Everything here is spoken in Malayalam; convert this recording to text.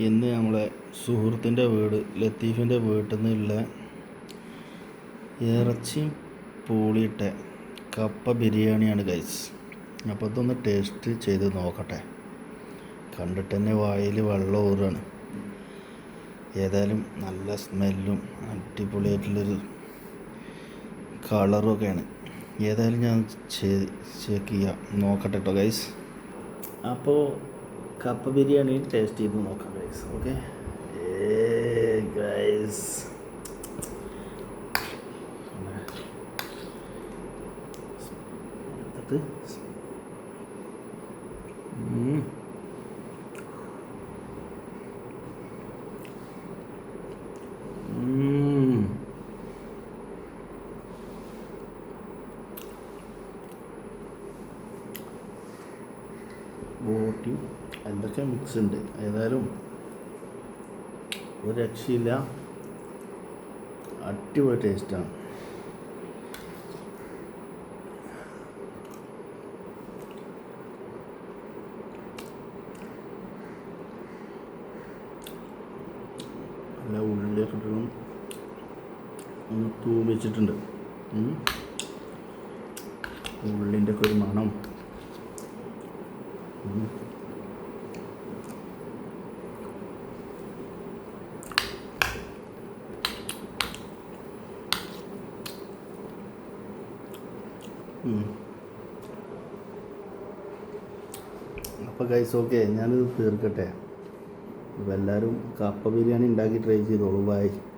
ഇന്ന് നമ്മളെ സുഹൃത്തിന്റെ വീട് ലത്തീഫിന്റെ വീട്ടിൽ നിന്നുള്ള ഇറച്ചി പൂളിയിട്ട കപ്പ ബിരിയാണിയാണ് ഗൈസ് അപ്പോൾ ഇതൊന്ന് ടേസ്റ്റ് ചെയ്ത് നോക്കട്ടെ. കണ്ടിട്ട് തന്നെ വായിൽ വെള്ളം ഊറാണ് ഏതായാലും നല്ല സ്മെല്ലും അടിപൊളിയായിട്ടുള്ളൊരു കളറൊക്കെയാണ് ഏതായാലും ഞാൻ ചെക്ക് ചെയ്യാം. നോക്കട്ടെ കേട്ടോ ഗൈസ് അപ്പോൾ കപ്പ ബിരിയാണി ടേസ്റ്റ് ചെയ്ത് നോക്കാം ഗൈസ് ഓക്കെ ഗൈസ് എടുത്തിട്ട് ഉം. എന്തൊക്കെ മിക്സ് ഉണ്ട്? ഏതായാലും ഒരു രക്ഷയില്ല. അടിപൊളി ടേസ്റ്റാണ് നല്ല ഉള്ളിയൊക്കെ ഇട്ടിട്ട് ഒന്ന് തൂമിച്ചിട്ടുണ്ട്. ഉള്ളിന്റെ ഒക്കെ ഒരു മണം. അപ്പോൾ ഗൈസ് ഓക്കെ ഞാനിത് തീർക്കട്ടെ. അപ്പോൾ എല്ലാവരും കപ്പ ബിരിയാണി ഉണ്ടാക്കി ട്രൈ ചെയ്തോളൂ. ബൈ